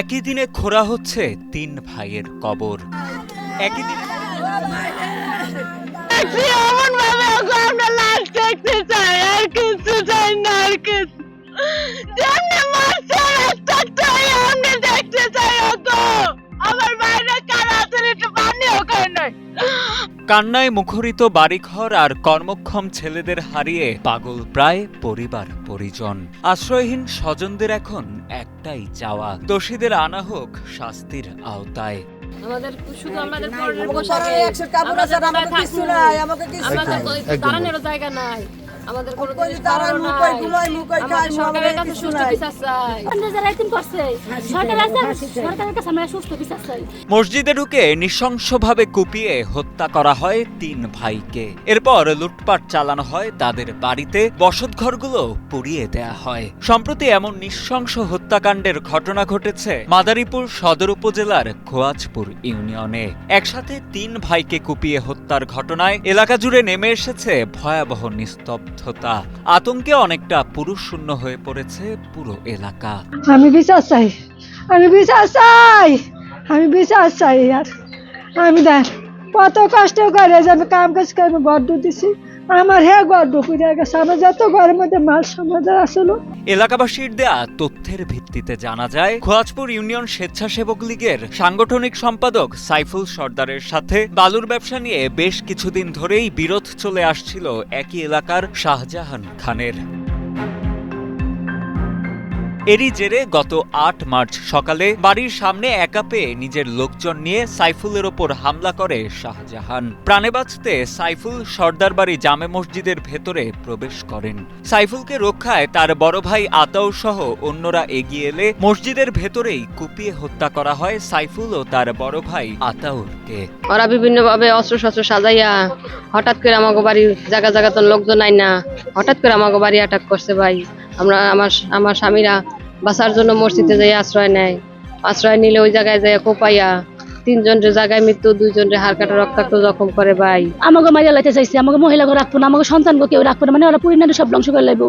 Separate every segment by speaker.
Speaker 1: একই দিনে খোরা হচ্ছে তিন ভাইয়ের কবর। একই দিনে কান্নায় মুখরিত বাড়িঘর আর কর্মক্ষম ছেলেদের হারিয়ে পাগল প্রায় পরিবার পরিজন। আশ্রয়হীন স্বজনদের এখন একটাই চাওয়া দোষীদের আনা হোক শাস্তির আওতায়।
Speaker 2: আমাদের শুধু আমাদের
Speaker 3: কিছু
Speaker 2: আমাদের
Speaker 3: নাই।
Speaker 2: জায়গা নাই। আমাদের কোনো জিনিস নাই। আমাদের সরকারের কাছে
Speaker 3: কিছু
Speaker 2: সুষ্ঠু চাই।
Speaker 4: আমাদের যারা এতিম করছে সরকার আছে সরকারের কাছে আমরা সুস্থ বিচার চাই।
Speaker 1: মসজিদে ঢুকে নৃশংসভাবে কুপিয়ে হত্যা করা হয় তিন ভাইকে। এরপর লুটপাট চালানো হয় তাদের বাড়িতে বসতঘরগুলো পুড়িয়ে দেয়া হয়। সম্প্রতি এমন নৃশংস হত্যাকাণ্ডের ঘটনা ঘটেছে মাদারীপুর সদর উপজেলার খোয়াজপুর ইউনিয়নে। একসাথে তিন ভাইকে কুপিয়ে হত্যার ঘটনায় এলাকা জুড়ে নেমে এসেছে ভয়াবহ নিস্তব্ধতা আতঙ্কে অনেকটা পুরুষ শূন্য হয়ে পড়েছে পুরো এলাকা।
Speaker 5: আমি বিশ্বাস চাই। আমি বিশ্বাস চাই। আমি বিশ্বাস চাই, আর আমি দেখ, কত কষ্ট করে যে আমি কাম কাজ করে আমি গড্ড দিছি আমার হে গর্ব করে গেছে। আমার যত ঘরের মধ্যে মাল সমাদার আসলো।
Speaker 1: এলাকাবাসীর দেয়া তথ্যের ভিত্তিতে জানা যায়, খোয়াজপুর ইউনিয়ন স্বেচ্ছাসেবক লীগের সাংগঠনিক সম্পাদক সাইফুল সর্দারের সাথে বালুর ব্যবসা নিয়ে বেশ কিছুদিন ধরেই বিরোধ চলে আসছিল একই এলাকার শাহজাহান খানের। এরই জেরে গত আট মার্চ সকালে বাড়ির সামনে একা পেয়ে নিজের লোকজন নিয়ে সাইফুলের ওপর হামলা করে শাহজাহান। প্রাণে বাঁচতে সাইফুল সর্দার বাড়ি জামে মসজিদের ভেতরে প্রবেশ করেন। সাইফুলকে রক্ষায় তার বড় ভাই আতাউর সহ অন্যরা এগিয়ে এলে মসজিদের ভেতরেই কুপিয়ে হত্যা করা হয় সাইফুল ও তার বড় ভাই আতাউরকে
Speaker 2: ওরা বিভিন্ন ভাবে অস্ত্র শস্ত্র সাজাইয়া হঠাৎ করে আমাকে বাড়ি জায়গা জায়গা তো লোকজন নাই না হঠাৎ করে আমাকে বাড়ি অ্যাটাক করছে ভাই। আমরা আমার আমার স্বামীরা বাসার জন্য মসজিদে যাই আশ্রয় নেয়। আশ্রয় নিলে ওই জায়গায় যায় কোপাইয়া তিনজনের জায়গায় মৃত্যু দুইজনের হাড় কাটা রক্তাক্ত জখম করে ভাই।
Speaker 4: আমাকে মাইয়া লাইতে চাইছে আমাকে মহিলাকে রাখব না আমাকে সন্তানকে কেউ রাখব না মানে ওরা পুরি সব ধ্বংস করে লাগবো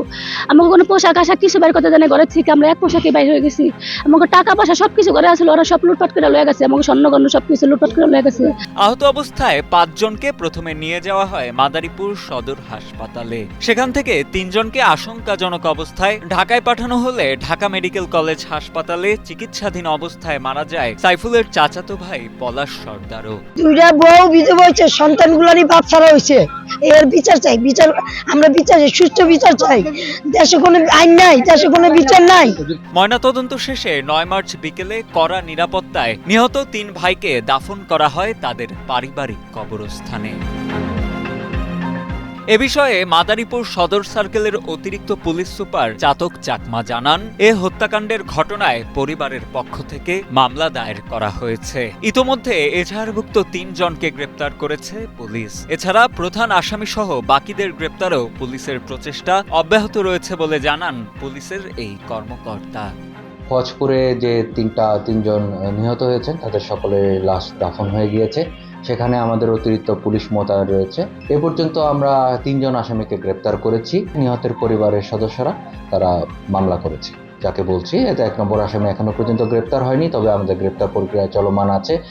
Speaker 4: আমাকে কোনো পোশাক আশাক কিছু বের করতে জানে ঘরের থেকে আমরা এক পোশাকে বাইর হয়ে গেছি। আমাকে টাকা পয়সা সব কিছু করে আসলে ওরা সব লুটপাট করে লয়ে গেছে আমাকে স্বর্ণগণ্য সব কিছু লুটপাট করে লয়ে গেছে।
Speaker 1: আহত অবস্থায় পাঁচজনকে প্রথমে নিয়ে যাওয়া হয় মাদারীপুর সদর হাসপাতালে। সেখান থেকে তিনজনকে আশঙ্কাজনক অবস্থায় ঢাকায় পাঠানো হলে ঢাকা মেডিকেল কলেজ হাসপাতালে চিকিৎসাধীন অবস্থায় মারা যায় সাইফুলের চাচাতো ভাই পলাশ সর্দারও।
Speaker 3: দুইটা বউ বিধবা হয়েছে সন্তানগুলারই বাপ ছাড়া হয়েছে এর বিচার চাই বিচার আমরা বিচার চাই সুস্থ বিচার চাই। দেশে কোনো আইন নাই দেশে কোনো বিচার নাই।
Speaker 1: ময়নাতদন্ত শেষে নয় মার্চ বিকেলে কড়া নিরাপত্তায় নিহত তিন ভাইকে দাফন করা হয় তাদের পারিবারিক কবরস্থানে। এ বিষয়ে মাদারীপুর সদর সার্কেলের অতিরিক্ত পুলিশ সুপার চাতক চাকমা জানান, এ হত্যাকাণ্ডের ঘটনায় পরিবারের পক্ষ থেকে মামলা দায়ের করা হয়েছে। ইতোমধ্যে এজাহারভুক্ত তিনজনকে গ্রেপ্তার করেছে পুলিশ। এছাড়া প্রধান আসামি সহ বাকিদের গ্রেপ্তারও পুলিশের প্রচেষ্টা অব্যাহত রয়েছে বলে জানান পুলিশের এই কর্মকর্তা।
Speaker 6: খোঁজপুরে যে তিনটা, তিনজন নিহত হয়েছেন, তাদের সকলের লাশ দাফন হয়ে গিয়েছে। সেখানে আমাদের অতিরিক্ত পুলিশ মোতায়েন রয়েছে। এ পর্যন্ত আমরা তিনজন আসামিকে গ্রেপ্তার করেছি। নিহতের পরিবারের সদস্যরা তারা মামলা করেছে। যাকে বলছি এতে এক নম্বর আসামি এখনও পর্যন্ত গ্রেপ্তার হয়নি, তবে আমাদের গ্রেপ্তার প্রক্রিয়া চলমান আছে।